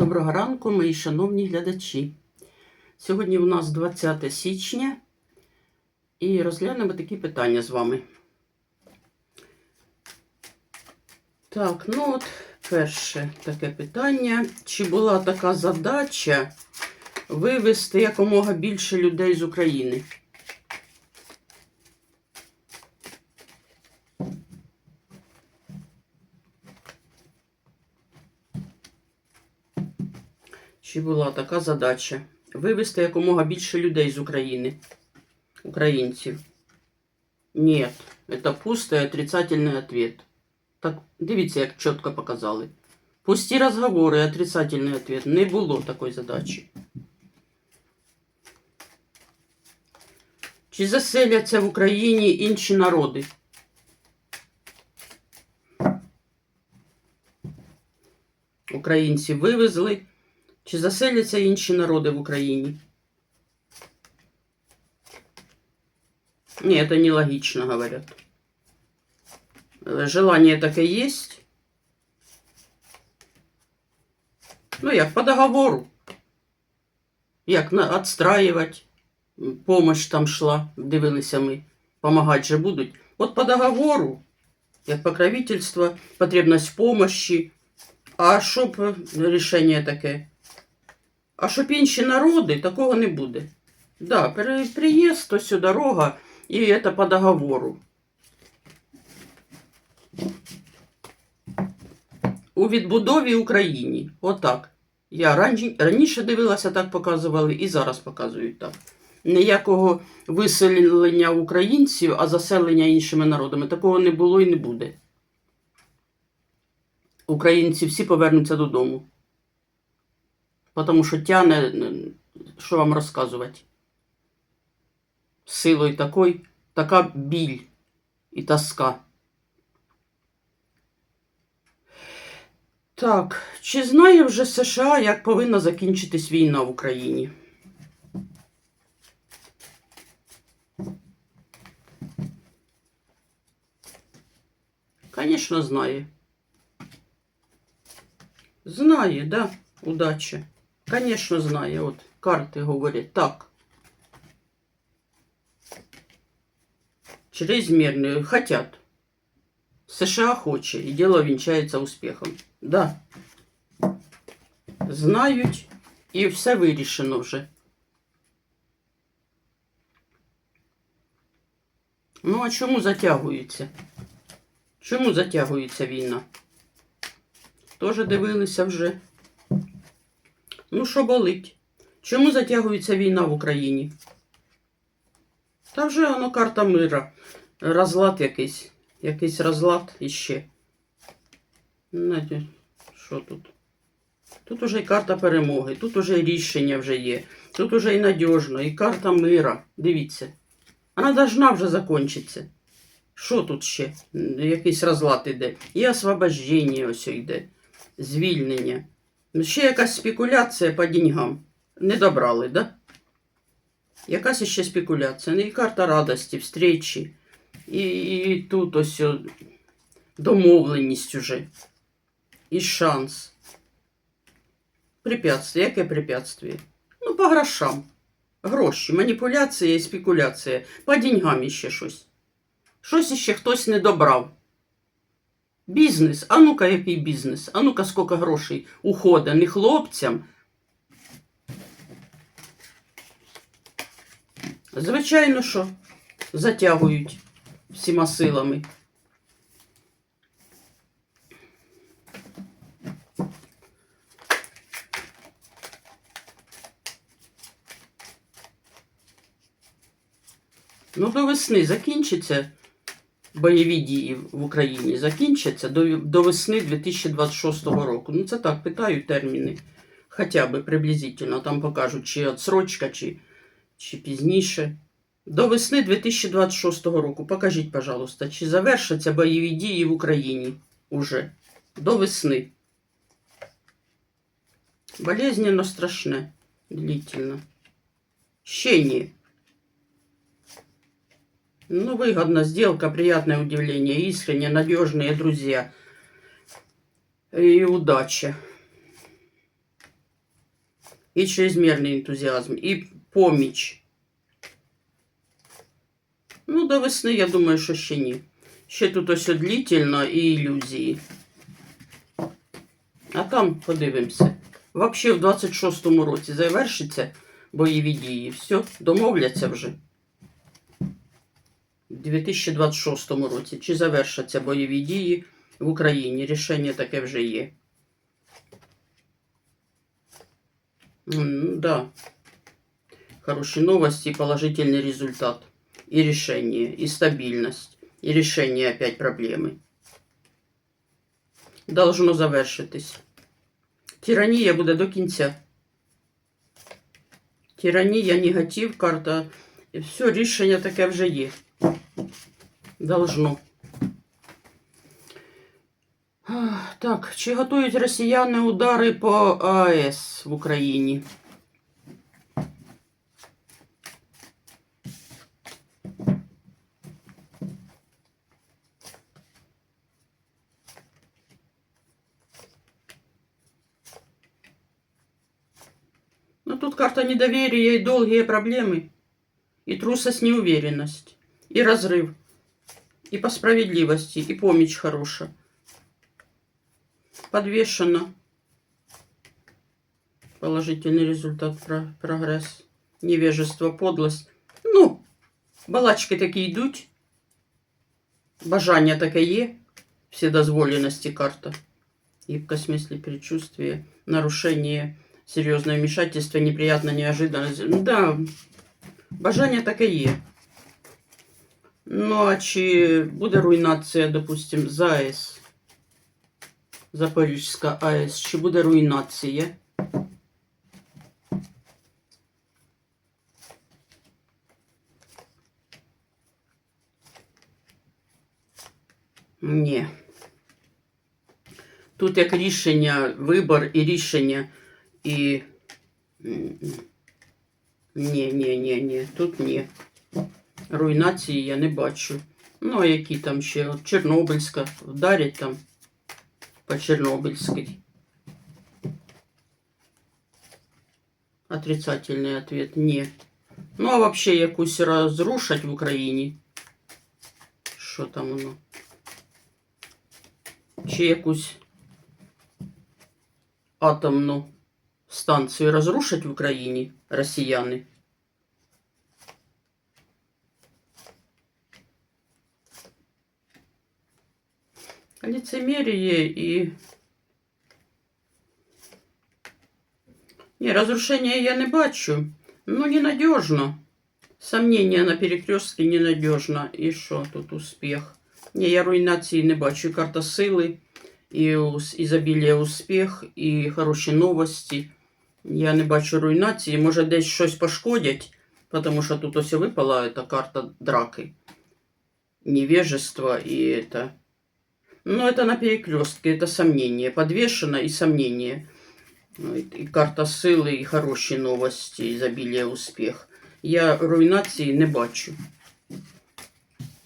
Доброго ранку, мої шановні глядачі. Сьогодні у нас 20 січня і розглянемо такі питання з вами. Так, ну от перше таке питання. Чи була така задача вивезти якомога більше людей з України? Чи була така задача вивезти якомога більше людей з України, українців? Ні, це пустий отрицательний ответ. Так, дивіться, як чітко показали. Пусті розговори, отрицательний ответ. Не було такої задачі. Чи заселяться в Україні інші народи? Українці вивезли. Чи заселяться інші народи в Україні? Ні, це нелогично, говорят. Э, Желание таке есть. Ну, як по договору. Як на, отстраивать. Помощь там шла, дивилися ми. Помагати же будуть. От по договору, як покровительство, потребність в помощі. А щоб рішення таке? А щоб інші народи, такого не буде. Да, приїзд, то все дорога, і це по договору. У відбудові Україні. Отак. Я раніше дивилася, так показували, і зараз показують так. Ніякого виселення українців, а заселення іншими народами. Такого не було і не буде. Українці всі повернуться додому. Потому що тяне, що вам розказувати. Силою такой, така біль і тоска. Так, чи знає вже США, як повинна закінчитись війна в Україні? Конечно, знає. Знає, да, удача. Конечно, знає. От карти говорять так. Чрезмерно хотят. США хоче, і діло вінчається успіхом. Да. Знають, і все вирішено вже. Ну, а чому затягується? Чому затягується війна? Тоже дивилися вже. Ну, що болить? Чому затягується війна в Україні? Та вже воно карта мира. Розлад якийсь. Якийсь розлад іще. Знаєте, що тут? Тут уже і карта перемоги, тут уже рішення вже є. Тут уже і надіжно, і карта мира. Дивіться. Вона должна вже закінчитися. Що тут ще? Якийсь розлад іде. І освобождення ось йде. Звільнення. Ще якась спекуляція по деньгам. Не добрали, да? Якась ще спекуляція. Ну, і карта радості, встречі. І, і тут ось домовленість уже. І шанс. Препятствие. Яке препятствие? Ну, по грошам. Гроші, маніпуляція і спекуляція. По деньгам іще щось. Щось іще хтось не добрав. Бізнес. А ну-ка, який бізнес? А ну-ка, скільки грошей уходить не хлопцям. Звичайно, що затягують всіма силами. Ну, до весни закінчаться бойові дії в Україні. Закінчаться до, до весни 2026 року. Ну, це так, питаю терміни. Хоча б приблизительно. Там покажуть, чи отсрочка, чи, чи пізніше. До весни 2026 року. Покажіть, пожалуйста, чи завершаться бойові дії в Україні уже до весни. Болезненно страшне, длительно. Ще ні. Ну, выгодна сделка, приятное удивление, искренне, надежные друзья. И удача. і чрезмірний ентузіазм, і поміч. Ну, до весни, я думаю, що ще ні. Ще тут ось длительно і ілюзії. А там подивимося. Взагалі в 26-му році завершиться бойові дії. Все, домовляться вже. У 2026 році. Чи завершаться бойові дії в Україні? Рішення таке вже є. М, Да. Хорошие новости, положительный результат. И решение, и стабильность, и решение опять проблемы. Должно завершитись. Тиранія буде до кінця. Тиранія, негатив, карта. Все, рішення таке вже є. Должно. Так, чи готують росіяни удари по АЕС в Україні? Ну, тут карта недоверия и долгие проблемы, и трусость, неуверенность, и разрыв, и по справедливости, и помощь хорошая. Подвешено. Положительный результат, про- прогресс. Невежество, подлость. Ну, балачки такі йдуть. Бажання таке є. Вседозволенности карта. Гибкость мысли, предчувствие, нарушение, серьезное вмешательство, неприятно, неожиданность. Ну Да, бажання таке є. Ну, а чи буде руйнація, допустим, ЗАЕС? Запорізька АЕС, чи буде руйнація? Ні. Тут як рішення, вибор і рішення, і. Ні, ні, ні, ні, тут ні. Руйнації я не бачу. Ну, а які там ще? От Чорнобильська, вдарять там по Чорнобильській. Отрицательный ответ – ні. Ну, а вообще якусь розрушать в Україні. Що там воно? Чи якусь атомну станцію розрушать в Україні росіяни? Лицемерие и... Не, разрушения я не бачу. Ну, ненадежно. Сомнения на перекрестке ненадежно. І що тут успіх? Ні, я руйнації не бачу. Карта сили, і ус- ізобілія успіх, і хороші новості. Я не бачу руйнації. Може, десь щось пошкодять, тому що тут ось випала эта карта драки. Невежество и это... Ну, это на перекрестке, это сомнение. Подвешено и сомнение. Ну, І і карта сили, і хороші новості, ізобілія успіх. Я руйнації не бачу.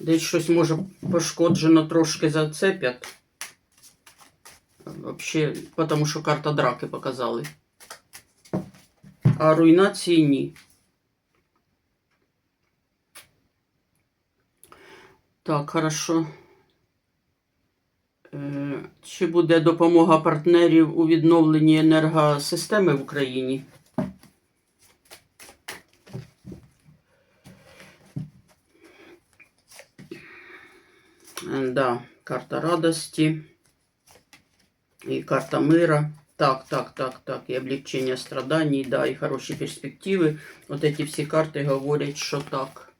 Десь щось може пошкоджено трошки зацепять. Вообще, потому що карта драки показали. А руйнації ні. Так, хорошо. Е, Чи буде допомога партнерів у відновленні енергосистеми в Україні? Е, Да, карта радості і карта мира. Так, так, так, так. І облегчення страданий, да, і хороші перспективи. От ці всі карти говорять, що так.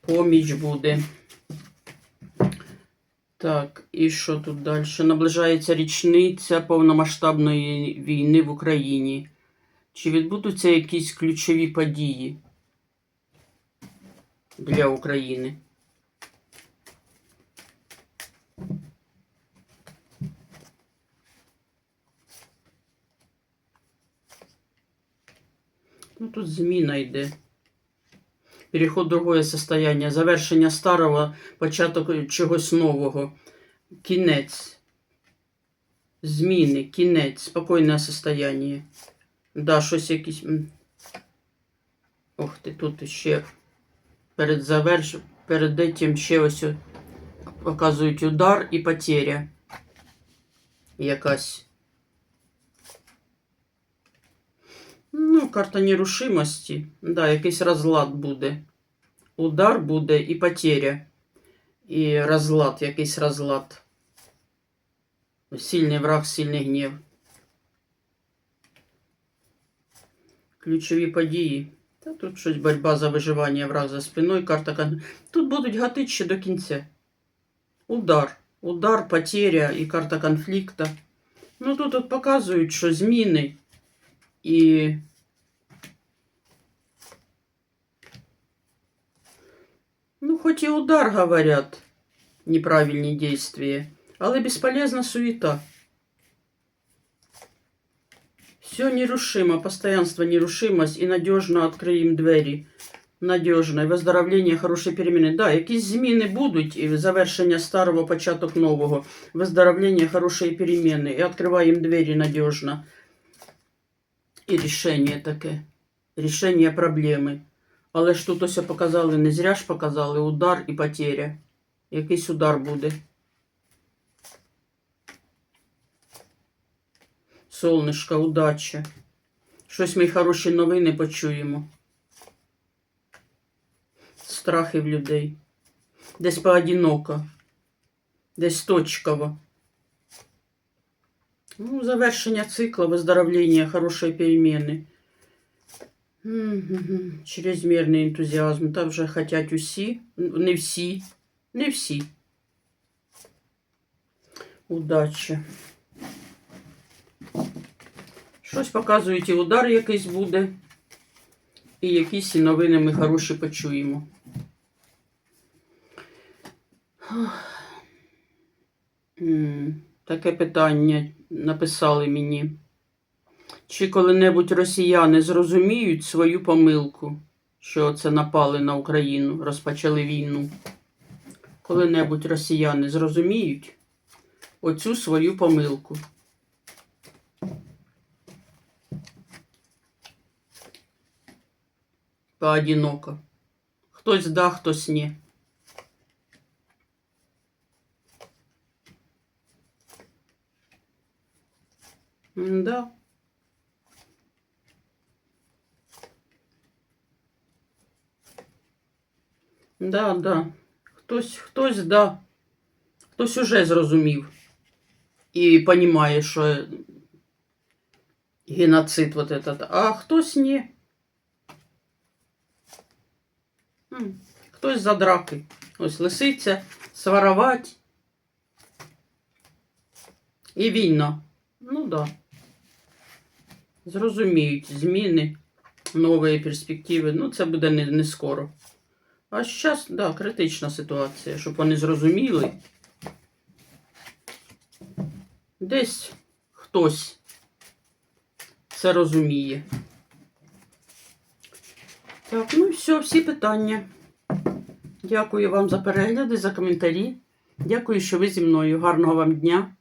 Поміч буде. Так, і що тут далі? Наближається річниця повномасштабної війни в Україні. Чи відбудуться якісь ключові події для України? Ну, тут зміна йде. Переход в другое состояние, завершення старого, початок чогось нового. Кінець. Зміни, кінець, спокійне состояние. Да, щось якісь. Ох ти, тут ще перед заверш... перед этим ще ось показують удар і потеря. Якась. Ну, карта нерушимості. Да, якийсь розлад буде. Удар буде і потеря. І розлад, якийсь розлад. Сильний враг, сильний гнів. Ключові події. Та тут щось боротьба за виживання, враг за спиною, карта. Тут будуть гатити ще до кінця. Удар. Удар, потеря і карта конфлікту. Ну тут от показують, що зміни і. Хоч і удар, говорят, неправильні действия, але бесполезна суета. Все нерушимо, постоянство, нерушимость і надежно откриємо двері. Надежно, і виздоровлення, хороші переміни. Да, якісь зміни будуть, і завершення старого, початок нового. Виздоровлення, хороші переміни. І відкриваємо двері надежно. І рішення таке. Рішення проблеми. Але ж тут ось показали, не зря ж показали удар і потеря. Якийсь удар буде. Солнышко, удача. Щось ми хороші новини почуємо. Страхи в людей. Десь поодиноко. Десь точково. Ну, завершення цикла, выздоровлення, хороші переміни. Мгм. Чрезмірний ентузіазм. Та вже хотять усі. Не всі. Не всі. Удачі. Щось показують, і удар якийсь буде. І якісь новини ми хороші почуємо. Таке питання написали мені. Чи коли-небудь росіяни зрозуміють свою помилку, що це напали на Україну, розпочали війну? Коли-небудь росіяни зрозуміють оцю свою помилку. Поодиноко. Хтось да, хтось ні. Да. Да, да. Хтось, хтось, да. Хтось уже зрозумів. І понімає, що геноцид вот этот. А хтось ні. Хтось за драки. Ось лисиця, сварувати. І війна. Ну да. Зрозуміють зміни, нові перспективи. Ну, це буде не, не скоро. А зараз, да, критична ситуація, щоб вони зрозуміли. Десь хтось це розуміє. Так, ну і все, всі питання. Дякую вам за перегляди, за коментарі. Дякую, що ви зі мною. Гарного вам дня,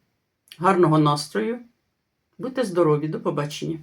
гарного настрою. Будьте здорові, до побачення.